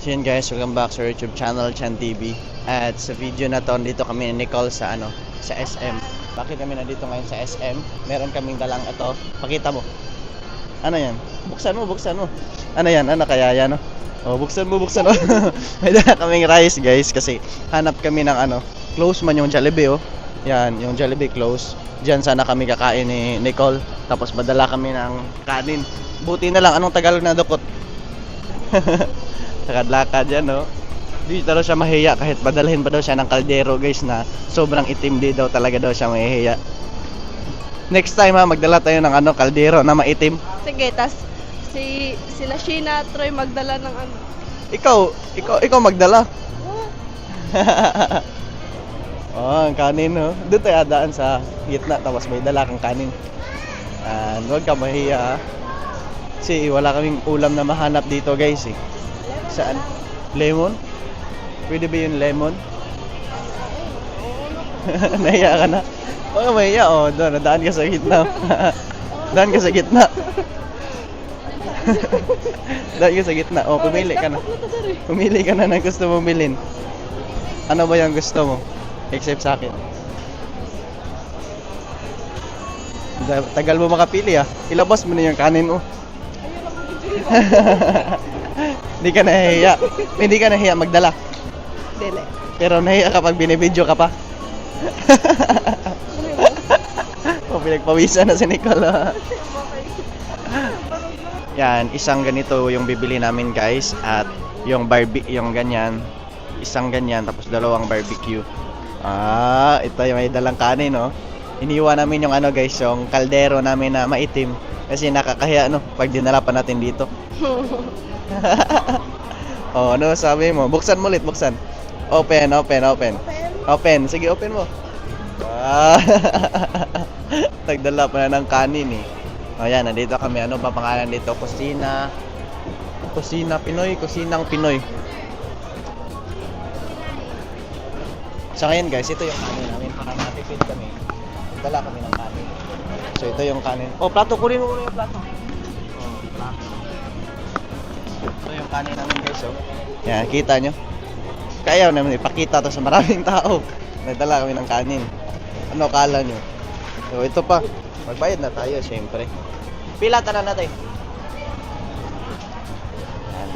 So yun guys, welcome back sa YouTube channel Chan TV. At sa video na to, dito kami ni Nicole sa ano, sa SM. Bakit kami nandito ngayon sa SM? Meron kaming dalang ito. Pakita mo. Ano yan? Buksan mo, buksan mo. Ano yan? Ano kaya yan? Oh, buksan mo, buksan mo. May dala kaming rice guys kasi hanap kami ng ano, close man yung Jollibee oh. Yan, yung Jollibee close. Diyan sana kami kakain ni Nicole. Tapos madala kami ng kanin. Buti na lang, anong Tagalog na dukot? Lakad-lakad yan, no? Di daw siya mahiya kahit padalhin pa daw siya ng kaldero, guys, na sobrang itim di daw talaga daw siya mahihiya. Next time ha, magdala tayo ng ano, kaldero na maitim. Sige, tas si sila Sheena Troy magdala ng ano. Ikaw, ikaw, ikaw magdala. oh, ang kanin, no? Doon tayo daan sa gitna, tapos may dala kang kanin. And huwag ka mahiya, ha? Kasi wala kaming ulam na mahanap dito, guys, eh. Saan? Lemon? Pwede ba yung lemon? Nahiya ka na? Huwag ka mahiya, oh. Doon, nadaan ka sa gitna. daan ka sa gitna. daan ka sa gitna. Oh, pumili ka na. Pumili ka na ng gusto mong bilhin. Ano ba yung gusto mo? Except sa akin. Tagal mo makapili ah. Ilabas mo na yung kanin mo. Hindi ka nahihiya. Hindi ka nahihiya magdala. Dele. Pero nahiya kapag binibidyo ka pa. o pinagpawisan na si Nicole. Yan, isang ganito yung bibili namin guys at yung barbie yung ganyan, isang ganyan tapos dalawang barbecue. Ah, ito yung may dalang kanin no. Iniwan namin yung ano guys, yung kaldero namin na maitim kasi nakakahiya no pag dinala pa natin dito. oh, ano sabi mo? Buksan mo ulit, buksan. Open, open, open. Open. Sige, open mo. Ah. Nagdala pa na ng kanin eh. O yan, nandito kami. Ano ba pangalan dito? Kusina. Kusina Pinoy. Kusinang Pinoy. So ngayon guys, ito yung kanin namin. Para matipid kami. Dala kami ng kanin. So ito yung kanin. Oh, plato. Kunin mo muna yung plato. Oh, plato. Kanin namin guys. Oh. Yan, kita nyo. Kaya naman ipakita to sa maraming tao. Nagdala kami ng kanin. Ano kala nyo? So ito pa. Magbayad na tayo, syempre. Pila ka na natin. Yan,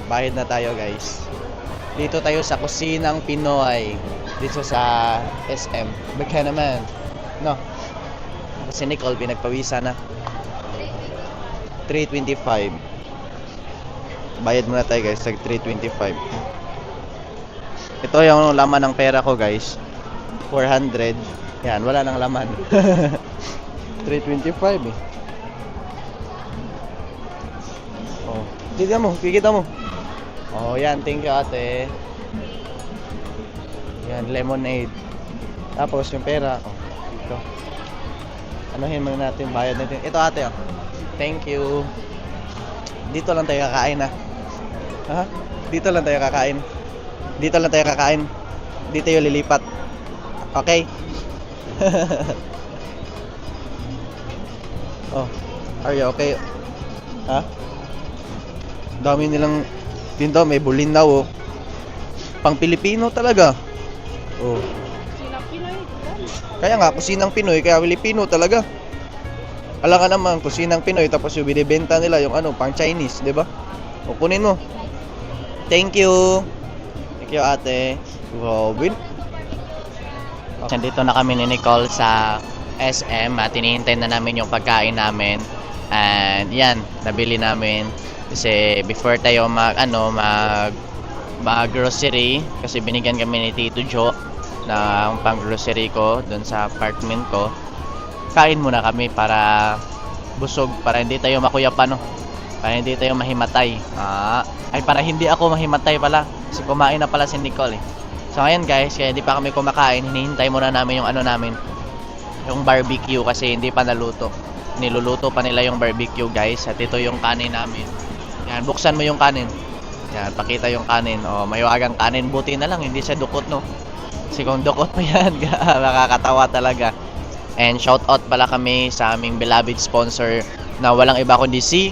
Magbayad na tayo, guys. Dito tayo sa Kusinang Pinoy. Dito sa SM. Bagay naman. No. Si Nicole, pinagpawisa na. 325. Bayad muna tayo, guys. Sa 325. Ito yung laman ng pera ko, guys. 400. Yan, wala nang laman. 325 eh. Oh, kikita mo, kikita mo. Oh, yan, thank you ate. Yan, lemonade. Tapos yung pera, oh, ito. Anuhin muna natin, bayad natin. Ito ate, oh. Thank you. Dito lang tayo kakain, ah. Ha? Dito lang tayo kakain. Dito lang tayo kakain. Dito tayo lilipat. Okay? oh, are you okay? Ha? Dami nilang din may bulin daw oh. Pang Pilipino talaga. Oh. Kaya nga, kusinang Pinoy, kaya Pilipino talaga. Alam ka naman, kusinang Pinoy, tapos yung binibenta nila, yung ano, pang Chinese, di ba? O, kunin mo. Thank you. Thank you, ate. Wow, win. Nandito na kami ni Nicole sa SM at hinihintay na namin yung pagkain namin. And yan, nabili namin kasi before tayo mag ano mag mag grocery kasi binigyan kami ni Tito Jo ng pang grocery ko doon sa apartment ko. Kain muna kami para busog para hindi tayo makuyapan no. Para hindi tayo mahimatay. Ah, ay para hindi ako mahimatay pala. Kasi kumain na pala si Nicole eh. So ngayon guys, kaya hindi pa kami kumakain, hinihintay muna namin yung ano namin, yung barbecue kasi hindi pa naluto. Niluluto pa nila yung barbecue guys at ito yung kanin namin. Yan, buksan mo yung kanin. Yan, pakita yung kanin. O, may wagang kanin. Buti na lang, hindi siya dukot no. Kasi kung dukot mo yan, makakatawa talaga. And shout out pala kami sa aming beloved sponsor na walang iba kundi si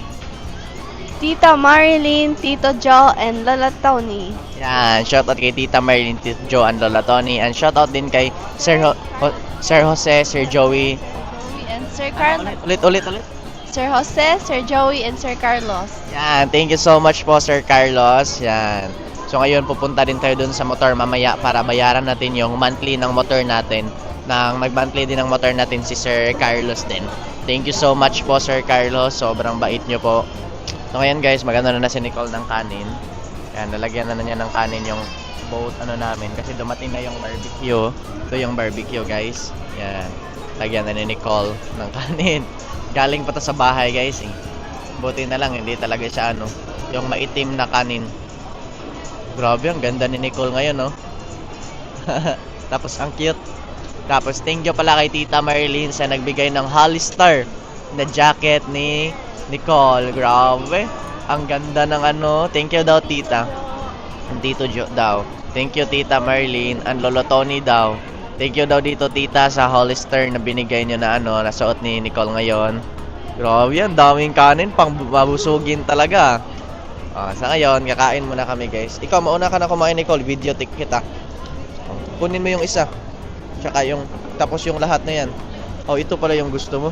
Tita Marilyn, Tito Joe, and Lola Tony. Yan, shoutout kay Tita Marilyn, Tito Joe, and Lola Tony. And shoutout din kay Sir, Ho- Ho- Sir Jose, Sir Joey. And Sir Carlos. Ulit, ulit, ulit. Sir Jose, Sir Joey, and Sir Carlos. Yan, thank you so much po Sir Carlos. Yan. So ngayon pupunta din tayo dun sa motor mamaya para bayaran natin yung monthly ng motor natin. Nang mag-monthly din ng motor natin si Sir Carlos din. Thank you so much po Sir Carlos. Sobrang bait nyo po. So ngayon guys, maganda na na si Nicole ng kanin. Yan, nalagyan na na niya ng kanin yung boat ano namin kasi dumating na yung barbecue. Ito yung barbecue guys. Yan. Lagyan na ni Nicole ng kanin. Galing pa to sa bahay guys eh. Buti na lang hindi talaga siya ano, yung maitim na kanin. Grabe, ang ganda ni Nicole ngayon, no? Tapos ang cute. Tapos thank you pala kay Tita Marilyn sa nagbigay ng Hollister na jacket ni Nicole. Grabe. Ang ganda ng ano. Thank you daw, Tita. Tito Jo daw. Thank you, Tita Marilyn. Ang Lolo Tony daw. Thank you daw dito, Tita, sa Hollister na binigay niyo na ano, nasuot ni Nicole ngayon. Grabe yan, daming kanin, pang mabusugin talaga. Ah, sa ngayon, kakain muna kami guys. Ikaw, mauna ka na kumain, Nicole. Video tik kita. Kunin mo yung isa. Tsaka yung, tapos yung lahat na yan. Oh, ito pala yung gusto mo.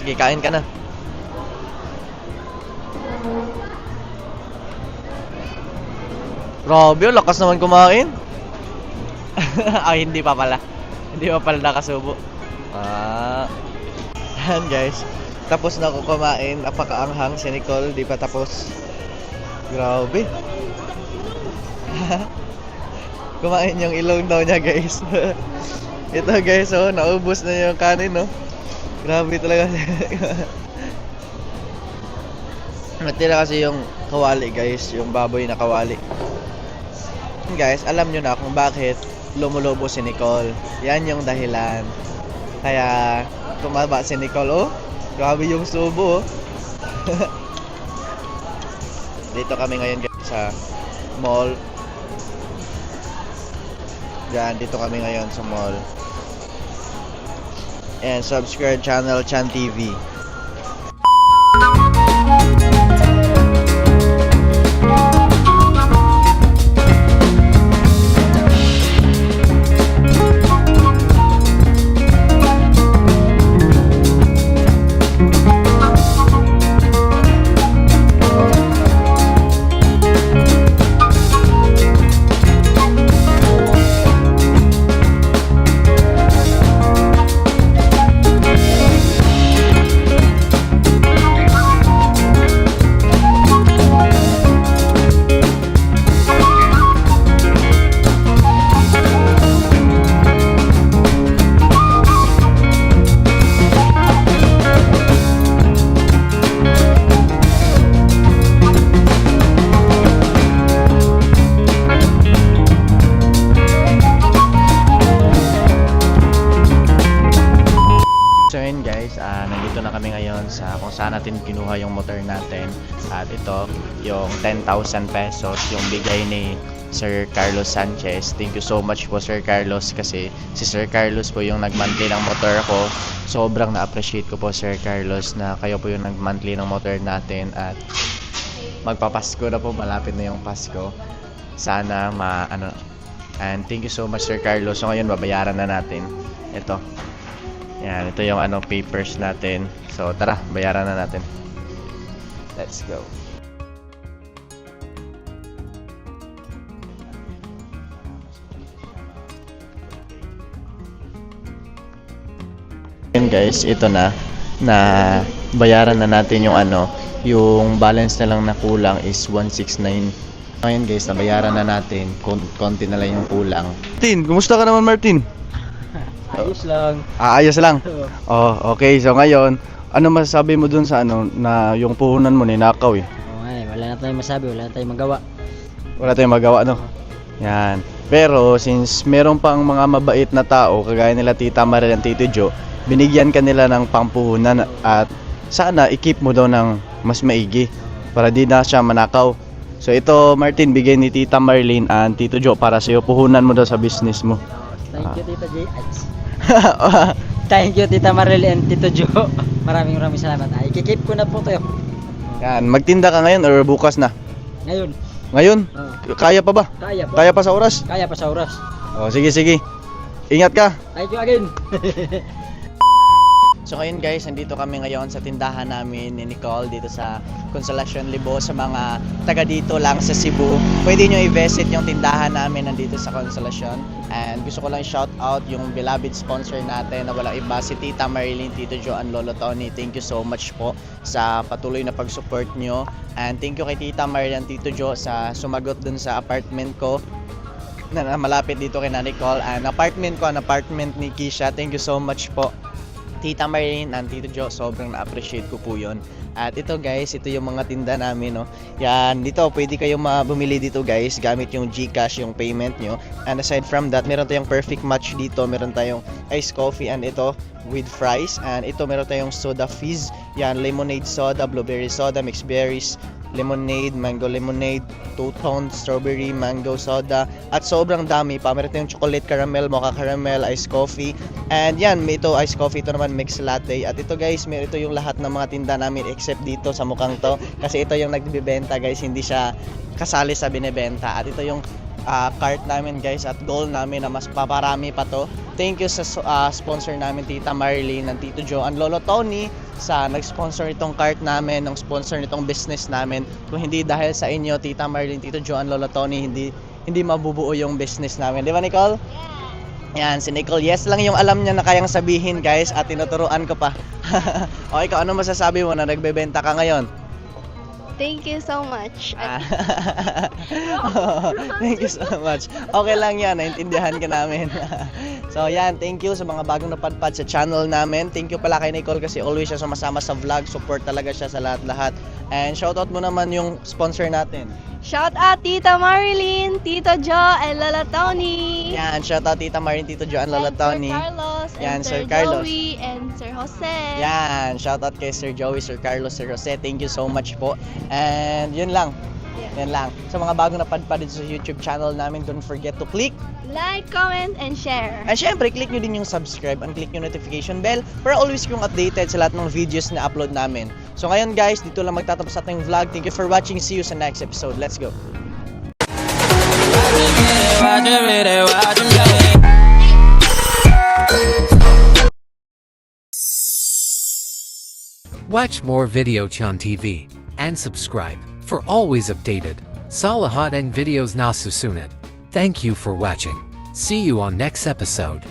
Sige, kain ka na. Grabe, lakas naman kumain. Ay, hindi pa pala. Hindi pa pala nakasubo. Ah. Yan guys. Tapos na ako kumain. Napakaanghang si Nicole. Di pa tapos. Grabe. kumain yung ilong daw niya guys. Ito guys, oh, naubos na yung kanin, no? Grabe talaga. Natira kasi yung kawali guys, yung baboy na kawali. Guys, alam nyo na kung bakit lumulobo si Nicole. Yan yung dahilan. Kaya tumaba si Nicole, oh. Grabe yung subo, oh. Dito kami ngayon guys sa mall. Yan, dito kami ngayon sa mall. And subscribe channel Chan TV. Pesos, yung bigay ni Sir Carlos Sanchez. Thank you so much po Sir Carlos kasi si Sir Carlos po yung nag-monthly ng motor ko. Sobrang na-appreciate ko po Sir Carlos na kayo po yung nag-monthly ng motor natin at magpapasko na po, malapit na yung Pasko. Sana ma ano and thank you so much Sir Carlos. So ngayon babayaran na natin. Ito. Yan, ito yung ano papers natin. So tara, bayaran na natin. Let's go. Guys, ito na na bayaran na natin yung ano, yung balance na lang na kulang is 169. Ngayon guys, nabayaran na natin. Kon- konti na lang yung kulang. Martin, kumusta ka naman Martin? Ayos lang. Ah, ayos lang. Oh, okay. So ngayon, ano masasabi mo dun sa ano na yung puhunan mo ninakaw eh? Oo nga eh, wala na tayong masabi, wala na tayong magawa. Wala tayong magawa no. Yan. Pero since meron pang mga mabait na tao kagaya nila Tita Maria at Tito Jo, binigyan ka nila ng pampuhunan at sana i-keep mo daw ng mas maigi para di na siya manakaw. So ito Martin, bigay ni Tita Marlene and Tito Jo para sa iyo puhunan mo daw sa business mo. Thank you, Tita J. Ay, Thank you, Tita Maril and Tito Jo. Maraming maraming salamat. Ay, kikip ko na po tayo. Yan, magtinda ka ngayon or bukas na? Ngayon, Ngayon? oh, Kaya pa ba? kaya pa. Kaya pa sa oras? Kaya pa sa oras. Oh, sige, sige. Ingat ka. Thank you again. So ngayon guys, nandito kami ngayon sa tindahan namin ni Nicole dito sa Consolacion Libo sa mga taga dito lang sa Cebu. Pwede nyo i-visit yung tindahan namin nandito sa Consolacion. And gusto ko lang shout out yung beloved sponsor natin na walang iba si Tita Marilyn, Tito Joe, and Lolo Tony. Thank you so much po sa patuloy na pag-support nyo. And thank you kay Tita Marilyn, Tito Joe sa sumagot dun sa apartment ko na, malapit dito kay na Nicole. And apartment ko, an apartment ni Kisha. Thank you so much po. Tita Marilyn and Tito Joe, sobrang na-appreciate ko po yon. At ito guys, ito yung mga tinda namin, no. Yan, dito pwede kayong bumili dito guys gamit yung GCash yung payment nyo. And aside from that, meron tayong perfect match dito. Meron tayong iced coffee and ito with fries. And ito meron tayong soda fizz. Yan, lemonade soda, blueberry soda, mixed berries, lemonade, mango lemonade, two-tone, strawberry, mango soda, at sobrang dami pa. Meron tayong chocolate caramel, mocha caramel, iced coffee, and yan, may ito iced coffee, ito naman mixed latte. At ito guys, may ito yung lahat ng mga tinda namin except dito sa mukhang to. Kasi ito yung nagbibenta guys, hindi siya kasali sa binebenta. At ito yung ah, cart namin guys at goal namin na mas paparami pa to. Thank you sa ah, sponsor namin Tita Marilyn, ng Tito Joe, and Lolo Tony sa nag-sponsor nitong cart namin, ng sponsor nitong business namin. Kung hindi dahil sa inyo, Tita Marilyn, Tito Joe, and Lolo Tony, hindi hindi mabubuo yung business namin. Di ba, Nicole? Yan, si Nicole. Yes lang yung alam niya na kayang sabihin, guys, at tinuturuan ko pa. o, ikaw, ano masasabi mo na nagbebenta ka ngayon? Thank you so much. Ah. thank you so much. Okay lang yan, naintindihan ka namin. so yan, thank you sa mga bagong napadpad sa channel namin. Thank you pala kay Nicole kasi always siya sumasama sa vlog. Support talaga siya sa lahat-lahat. And shoutout mo naman yung sponsor natin. Shout out Tita Marilyn, Tito Joe, and Lola Tony. Yan, shoutout Tita Marin, Tito Joan, Lola And Tony. Sir Carlos, Yan, and Sir Sir, Carlos. Joey, and Sir Jose. Yan, shoutout kay Sir Joey, Sir Carlos, Sir Jose. Thank you so much po. And yun lang. Yan lang. Sa mga bagong napadpad dito sa YouTube channel namin, don't forget to click Like, comment, and share. And syempre, click nyo din yung subscribe and click yung notification bell para always kayong updated sa lahat ng videos na upload namin. So ngayon guys, dito lang magtatapos ating vlog. Thank you for watching. See you sa next episode. Let's go! Watch more Video Chan TV and subscribe for always updated Salahat and videos na susunod. Thank you for watching. See you on next episode.